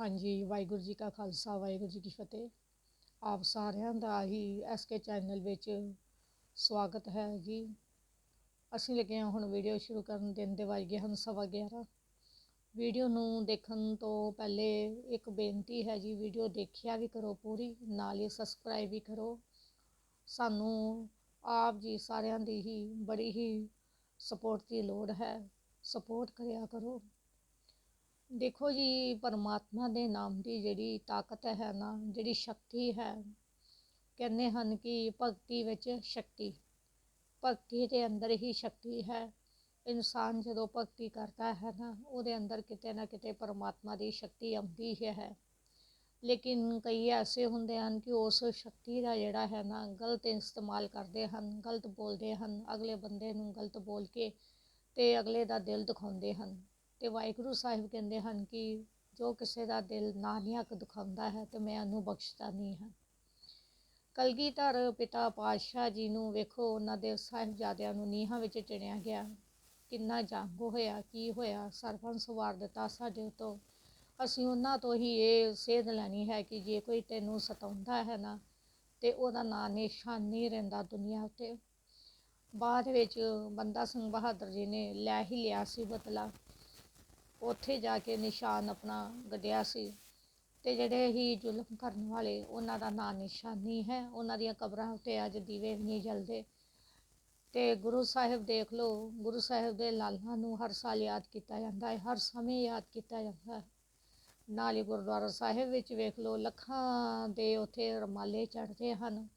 ਹਾਂਜੀ, ਵਾਹਿਗੁਰੂ ਜੀ ਕਾ ਖਾਲਸਾ, ਵਾਹਿਗੁਰੂ ਜੀ ਕੀ ਫਤਿਹ। ਆਪ ਸਾਰਿਆਂ ਦਾ ਹੀ ਐਸਕੇ ਚੈਨਲ ਵਿੱਚ ਸਵਾਗਤ ਹੈ ਜੀ। ਅਸੀਂ ਲੱਗੇ ਹਾਂ ਹੁਣ ਵੀਡੀਓ ਸ਼ੁਰੂ ਕਰਨ ਦਿਨ ਦੇ ਵੱਜ ਗਏ ਹਨ ਸਵਾ 11 ਵੀਡੀਓ ਨੂੰ ਦੇਖਣ ਤੋਂ ਪਹਿਲੇ ਇੱਕ ਬੇਨਤੀ ਹੈ ਜੀ, ਵੀਡੀਓ ਦੇਖਿਆ ਵੀ ਕਰੋ ਪੂਰੀ, ਨਾਲ ਹੀ ਸਬਸਕ੍ਰਾਈਬ ਵੀ ਕਰੋ। ਸਾਨੂੰ ਆਪ ਜੀ ਸਾਰਿਆਂ ਦੀ ਹੀ ਬੜੀ ਹੀ ਸਪੋਰਟ ਦੀ ਲੋੜ ਹੈ। ਸਪੋਰਟ ਕਰਿਆ ਕਰੋ। ਦੇਖੋ ਜੀ, ਪਰਮਾਤਮਾ ਦੇ ਨਾਮ ਦੀ ਜਿਹੜੀ ਤਾਕਤ ਹੈ ਨਾ, ਜਿਹੜੀ ਸ਼ਕਤੀ ਹੈ, ਕਹਿੰਦੇ ਹਨ ਕਿ ਭਗਤੀ ਵਿੱਚ ਸ਼ਕਤੀ, ਭਗਤੀ ਦੇ ਅੰਦਰ ਹੀ ਸ਼ਕਤੀ ਹੈ। ਇਨਸਾਨ ਜਦੋਂ ਭਗਤੀ ਕਰਦਾ ਹੈ ਨਾ, ਉਹਦੇ ਅੰਦਰ ਕਿਤੇ ਨਾ ਕਿਤੇ ਪਰਮਾਤਮਾ ਦੀ ਸ਼ਕਤੀ ਆਉਂਦੀ ਹੀ ਹੈ। ਲੇਕਿਨ ਕਈ ਐਸੇ ਹੁੰਦੇ ਹਨ ਕਿ ਉਸ ਸ਼ਕਤੀ ਦਾ ਜਿਹੜਾ ਹੈ ਨਾ, ਗਲਤ ਇਸਤੇਮਾਲ ਕਰਦੇ ਹਨ, ਗਲਤ ਬੋਲਦੇ ਹਨ, ਅਗਲੇ ਬੰਦੇ ਨੂੰ ਗਲਤ ਬੋਲ ਕੇ ਤੇ ਅਗਲੇ ਦਾ ਦਿਲ ਦਿਖਾਉਂਦੇ ਹਨ। ਤੇ ਵਾਹਿਗੁਰੂ ਸਾਹਿਬ ਕਹਿੰਦੇ ਹਨ ਕਿ ਜੋ ਕਿਸੇ ਦਾ ਦਿਲ ਨਾਨਿਆਕ ਦੁਖਾਉਂਦਾ ਹੈ ਤੇ ਮੈਂ ਉਹਨੂੰ ਬਖਸ਼ਦਾ ਨਹੀਂ ਹਾਂ। ਕਲਗੀਧਰ ਪਿਤਾ ਪਾਤਸ਼ਾਹ ਜੀ ਨੂੰ ਵੇਖੋ, ਉਹਨਾਂ ਦੇ ਸਾਹਿਬਜ਼ਾਦਿਆਂ ਨੂੰ ਨੀਹਾਂ ਵਿੱਚ ਚਿਣਿਆ ਗਿਆ। ਕਿੰਨਾ ਜੰਗ ਹੋਇਆ, ਕੀ ਹੋਇਆ? ਸਰਪੰਚ ਸਵਾਰ ਦਿੱਤਾ ਸਾਡੇ ਤੋਂ ਅਸੀਂ ਉਹਨਾਂ ਤੋਂ ਹੀ ਇਹ ਸੇਧ ਲੈਣੀ ਹੈ ਕਿ ਜੇ ਕੋਈ ਤੈਨੂੰ ਸਤਾਉਂਦਾ ਹੈ ਨਾ, ਤੇ ਉਹਦਾ ਨਾਂ ਨਿਸ਼ਾਨ ਨਹੀਂ ਰਹਿੰਦਾ ਦੁਨੀਆ ਉੱਤੇ। ਬਾਅਦ ਵਿੱਚ ਬੰਦਾ ਸਿੰਘ ਬਹਾਦਰ ਜੀ ਨੇ ਲੈ ਹੀ ਲਿਆ ਸੀ ਬਦਲਾ। ਉੱਥੇ ਜਾ ਕੇ ਨਿਸ਼ਾਨ ਆਪਣਾ ਗੱਡਿਆ ਸੀ। ਅਤੇ ਜਿਹੜੇ ਹੀ ਜ਼ੁਲਮ ਕਰਨ ਵਾਲੇ, ਉਹਨਾਂ ਦਾ ਨਾਂ ਨਿਸ਼ਾਨੀ ਹੈ। ਉਹਨਾਂ ਦੀਆਂ ਕਬਰਾਂ ਉੱਤੇ ਅੱਜ ਦੀਵੇ ਵੀ ਨਹੀਂ ਜਲਦੇ। ਤੇ ਗੁਰੂ ਸਾਹਿਬ ਦੇਖ ਲਓ, ਗੁਰੂ ਸਾਹਿਬ ਦੇ ਲਾਲਾਂ ਨੂੰ ਹਰ ਸਾਲ ਯਾਦ ਕੀਤਾ ਜਾਂਦਾ ਹੈ, ਹਰ ਸਮੇਂ ਯਾਦ ਕੀਤਾ ਜਾਂਦਾ ਹੈ। ਨਾਲ ਹੀ ਗੁਰਦੁਆਰਾ ਸਾਹਿਬ ਵਿੱਚ ਵੇਖ ਲਓ, ਲੱਖਾਂ ਦੇ ਉੱਥੇ ਰਮਾਲੇ ਚੜ੍ਹਦੇ ਹਨ।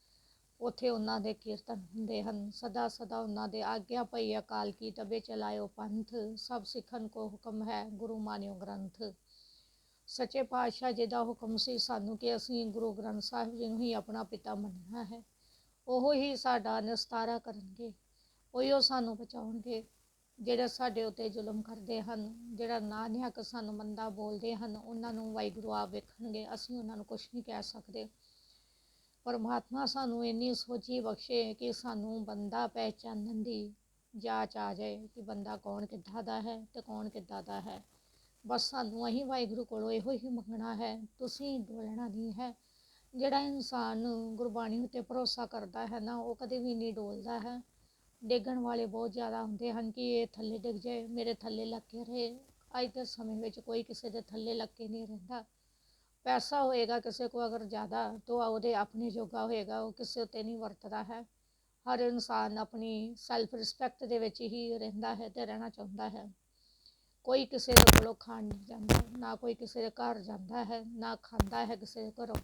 ਉੱਥੇ ਉਹਨਾਂ ਦੇ ਕੀਰਤਨ ਹੁੰਦੇ ਹਨ। ਸਦਾ ਸਦਾ ਉਹਨਾਂ ਦੇ ਆਗਿਆ ਪਈ ਅਕਾਲ ਕੀ ਤਬੇ ਚਲਾਇਓ ਪੰਥ, ਸਭ ਸਿੱਖਣ ਕੋ ਹੁਕਮ ਹੈ ਗੁਰੂ ਮਾਨਿਓ ਗ੍ਰੰਥ। ਸੱਚੇ ਪਾਤਸ਼ਾਹ ਜੀ ਦਾ ਹੁਕਮ ਸੀ ਸਾਨੂੰ ਕਿ ਅਸੀਂ ਗੁਰੂ ਗ੍ਰੰਥ ਸਾਹਿਬ ਜੀ ਨੂੰ ਹੀ ਆਪਣਾ ਪਿਤਾ ਮੰਨਣਾ ਹੈ। ਉਹ ਹੀ ਸਾਡਾ ਨਿਸਤਾਰਾ ਕਰਨਗੇ ਉਹੀ ਸਾਨੂੰ ਬਚਾਉਣਗੇ। ਜਿਹੜੇ ਸਾਡੇ ਉੱਤੇ ਜ਼ੁਲਮ ਕਰਦੇ ਹਨ, ਜਿਹੜਾ ਨਾ ਨਿਹਕ ਸਾਨੂੰ ਮੰਦਾ ਬੋਲਦੇ ਹਨ, ਉਹਨਾਂ ਨੂੰ ਵਾਹਿਗੁਰੂ ਆਪ ਵੇਖਣਗੇ, ਅਸੀਂ ਉਹਨਾਂ ਨੂੰ ਕੁਝ ਨਹੀਂ ਕਹਿ ਸਕਦੇ। ਪਰਮਾਤਮਾ ਸਾਨੂੰ ਇੰਨੀ ਸੋਚੀ ਬਖਸ਼ੇ ਕਿ ਸਾਨੂੰ ਬੰਦਾ ਪਹਿਚਾਨਣ ਦੀ ਜਾਚ ਆ ਜਾਏ ਕਿ ਬੰਦਾ ਕੌਣ ਕਿੱਦਾਂ ਦਾ ਹੈ ਤੇ ਕੌਣ ਕਿੱਦਾਂ ਦਾ ਹੈ। ਬਸ ਸਾਨੂੰ ਅਹੀਂ ਵਾਹਿਗੁਰੂ ਕੋਲੋਂ ਇਹੋ ਹੀ ਮੰਗਣਾ ਹੈ, ਤੁਸੀਂ ਡੋਲਣਾ ਨਹੀਂ ਹੈ। ਜਿਹੜਾ ਇਨਸਾਨ ਗੁਰਬਾਣੀ ਉੱਤੇ ਭਰੋਸਾ ਕਰਦਾ ਹੈ ਨਾ, ਉਹ ਕਦੇ ਵੀ ਨਹੀਂ ਡੋਲਦਾ ਹੈ। ਡੇਗਣ ਵਾਲੇ ਬਹੁਤ ਜ਼ਿਆਦਾ ਹੁੰਦੇ ਹਨ ਕਿ ਇਹ ਥੱਲੇ ਡਿੱਗ ਜਾਏ, ਮੇਰੇ ਥੱਲੇ ਲੱਗ ਕੇ ਰਹੇ। ਅੱਜ ਦੇ ਸਮੇਂ ਵਿੱਚ ਕੋਈ ਕਿਸੇ ਦੇ ਥੱਲੇ ਲੱਗ ਕੇ ਨਹੀਂ ਰਹਿੰਦਾ। ਪੈਸਾ ਹੋਏਗਾ ਕਿਸੇ ਕੋ ਅਗਰ ਜ਼ਿਆਦਾ, ਤਾਂ ਉਹਦੇ ਆਪਣੇ ਜੋਗਾ ਹੋਏਗਾ, ਉਹ ਕਿਸੇ ਉੱਤੇ ਨਹੀਂ ਵਰਤਦਾ ਹੈ। ਹਰ ਇਨਸਾਨ ਆਪਣੀ ਸੈਲਫ ਰਿਸਪੈਕਟ ਦੇ ਵਿੱਚ ਹੀ ਰਹਿੰਦਾ ਹੈ ਤੇ ਰਹਿਣਾ ਚਾਹੁੰਦਾ ਹੈ। ਕੋਈ ਕਿਸੇ ਦੇ ਕੋਲੋਂ ਖਾਣ ਨਹੀਂ ਜਾਂਦਾ, ਨਾ ਕੋਈ ਕਿਸੇ ਦੇ ਘਰ ਜਾਂਦਾ ਹੈ, ਨਾ ਖਾਂਦਾ ਹੈ ਕਿਸੇ ਦੇ ਘਰੋਂ।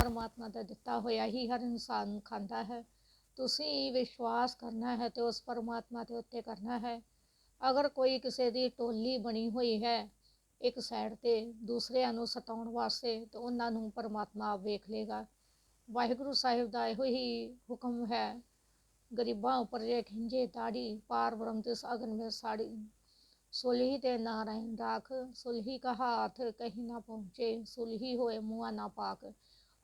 ਪਰਮਾਤਮਾ ਦਾ ਦਿੱਤਾ ਹੋਇਆ ਹੀ ਹਰ ਇਨਸਾਨ ਖਾਂਦਾ ਹੈ। ਤੁਸੀਂ ਵਿਸ਼ਵਾਸ ਕਰਨਾ ਹੈ ਤੇ ਉਸ ਪਰਮਾਤਮਾ ਦੇ ਉੱਤੇ ਕਰਨਾ ਹੈ। ਅਗਰ ਕੋਈ ਕਿਸੇ ਦੀ ਟੋਲੀ ਬਣੀ ਹੋਈ ਹੈ ਇੱਕ ਸਾਈਡ ਤੇ ਦੂਸਰਿਆਂ ਨੂੰ ਸਤਾਉਣ ਵਾਸਤੇ ਤੇ ਉਹਨਾਂ ਨੂੰ ਪਰਮਾਤਮਾ ਆਪ ਵੇਖ ਲੇਗਾ ਵਾਹਿਗੁਰੂ ਸਾਹਿਬ ਦਾ ਇਹੋ ਹੀ ਹੁਕਮ ਹੈ, ਗਰੀਬਾਂ ਉੱਪਰ ਜੇ ਖਿੰਜੇ ਤਾੜੀ, ਪਾਰ ਬ੍ਰਹਮ ਤਿਸ ਅਗਨ ਵਿੱਚ ਸਾੜੀ। ਸੁਲਹੀ ਤੇ ਨਾਰਾਇਣ ਰਾਖ, ਸੁਲਹੀ ਕਾ ਹਾਥ ਕਹੀਂ ਨਾ ਪਹੁੰਚੇ, ਸੁਲਹੀ ਹੋਏ ਮੂੰਹਾਂ ਨਾ ਪਾਕ।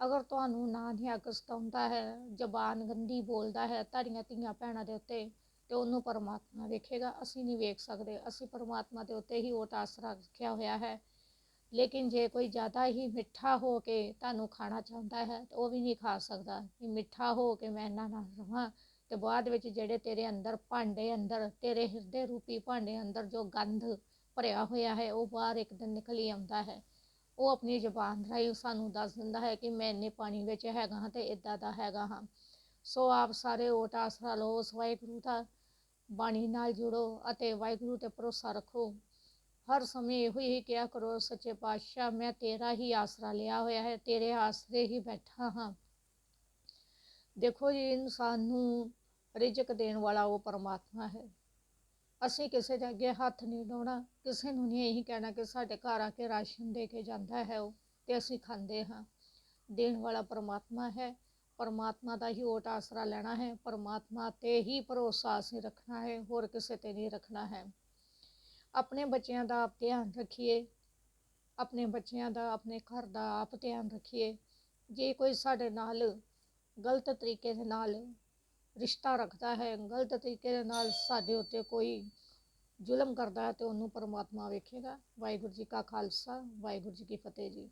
ਅਗਰ ਤੁਹਾਨੂੰ ਨਾ ਨਿਹਕ ਸਤਾਉਂਦਾ ਹੈ, ਜ਼ਬਾਨ ਗੰਦੀ ਬੋਲਦਾ ਹੈ ਤੁਹਾਡੀਆਂ ਧੀਆਂ ਭੈਣਾਂ ਦੇ ਉੱਤੇ ਤੇ ਉਹਨੂੰ ਪਰਮਾਤਮਾ ਵੇਖੇਗਾ ਅਸੀਂ ਨਹੀਂ ਵੇਖ ਸਕਦੇ। ਅਸੀਂ ਪਰਮਾਤਮਾ ਦੇ ਉੱਤੇ ਹੀ ਉਹ ਆਸਰਾ ਰੱਖਿਆ ਹੋਇਆ ਹੈ। ਲੇਕਿਨ ਜੇ ਕੋਈ ਜ਼ਿਆਦਾ ਹੀ ਮਿੱਠਾ ਹੋ ਕੇ ਤੁਹਾਨੂੰ ਖਾਣਾ ਚਾਹੁੰਦਾ ਹੈ, ਤਾਂ ਉਹ ਵੀ ਨਹੀਂ ਖਾ ਸਕਦਾ। ਕਿ ਮਿੱਠਾ ਹੋ ਕੇ ਮੈਂ ਇਹਨਾਂ ਨਾਲ ਰਵਾਂ ਤੇ ਬਾਅਦ ਵਿੱਚ ਜਿਹੜੇ ਤੇਰੇ ਅੰਦਰ ਭਾਂਡੇ ਅੰਦਰ, ਤੇਰੇ ਹਿਰਦੇ ਰੂਪੀ ਭਾਂਡੇ ਅੰਦਰ ਜੋ ਗੰਧ ਭਰਿਆ ਹੋਇਆ ਹੈ, ਉਹ ਬਾਹਰ ਇੱਕ ਦਿਨ ਨਿਕਲੀ ਆਉਂਦਾ ਹੈ। ਉਹ ਆਪਣੀ ਜ਼ੁਬਾਨ ਰਾਹੀਂ ਸਾਨੂੰ ਦੱਸ ਦਿੰਦਾ ਹੈ ਕਿ ਮੈਂ ਇੰਨੇ ਪਾਣੀ ਵਿੱਚ ਹੈਗਾ ਹਾਂ ਤੇ ਇਦਾਂ ਦਾ ਹੈਗਾ ਹਾਂ। ਸੋ ਆਪ ਸਾਰੇ ਓਟ ਆਸਰਾ ਲਓ, ਉਸ ਵਾਹਿਗੁਰੂ ਦਾ ਬਾਣੀ ਨਾਲ ਜੁੜੋ ਅਤੇ ਵਾਹਿਗੁਰੂ ਤੇ ਭਰੋਸਾ ਰੱਖੋ। ਹਰ ਸਮੇਂ ਇਹੋ ਹੀ ਕਿਹਾ ਕਰੋ, ਸੱਚੇ ਪਾਤਸ਼ਾਹ, ਮੈਂ ਤੇਰਾ ਹੀ ਆਸਰਾ ਲਿਆ ਹੋਇਆ ਹੈ, ਤੇਰੇ ਆਸਰੇ ਹੀ ਬੈਠਾ ਹਾਂ। ਦੇਖੋ ਜੀ, ਇਨਸਾਨ ਨੂੰ ਰਿਜ਼ਕ ਦੇਣ ਵਾਲਾ ਉਹ ਪਰਮਾਤਮਾ ਹੈ। ਅਸੀਂ ਕਿਸੇ ਦੇ ਅੱਗੇ ਹੱਥ ਨਹੀਂ ਡਾਉਣਾ ਕਿਸੇ ਨੂੰ ਨਹੀਂ ਇਹੀ ਕਹਿਣਾ ਕਿ ਸਾਡੇ ਘਰ ਆ ਕੇ ਰਾਸ਼ਨ ਦੇ ਕੇ ਜਾਂਦਾ ਹੈ ਉਹ ਤੇ ਅਸੀਂ ਖਾਂਦੇ ਹਾਂ। ਦੇਣ ਵਾਲਾ ਪਰਮਾਤਮਾ ਹੈ। ਪਰਮਾਤਮਾ ਦਾ ਹੀ ਓਟ ਆਸਰਾ ਲੈਣਾ ਹੈ, ਪਰਮਾਤਮਾ ਤੇ ਹੀ ਭਰੋਸਾ ਅਸੀਂ ਰੱਖਣਾ ਹੈ, ਹੋਰ ਕਿਸੇ ਤੇ ਨਹੀਂ ਰੱਖਣਾ ਹੈ। ਆਪਣੇ ਬੱਚਿਆਂ ਦਾ ਆਪ ਧਿਆਨ ਰੱਖੀਏ, ਆਪਣੇ ਬੱਚਿਆਂ ਦਾ, ਆਪਣੇ ਘਰ ਦਾ ਆਪ ਧਿਆਨ ਰੱਖੀਏ। ਜੇ ਕੋਈ ਸਾਡੇ ਨਾਲ ਗਲਤ ਤਰੀਕੇ ਦੇ ਨਾਲ ਰਿਸ਼ਤਾ ਰੱਖਦਾ ਹੈ, ਗਲਤ ਤਰੀਕੇ ਦੇ ਨਾਲ ਸਾਡੇ ਉੱਤੇ ਕੋਈ ਜ਼ੁਲਮ ਕਰਦਾ ਹੈ, ਤੇ ਉਹਨੂੰ ਪਰਮਾਤਮਾ ਵੇਖੇਗਾ। ਵਾਹਿਗੁਰੂ ਜੀ ਕਾ ਖਾਲਸਾ, ਵਾਹਿਗੁਰੂ ਜੀ ਕੀ ਫਤਿਹ ਜੀ।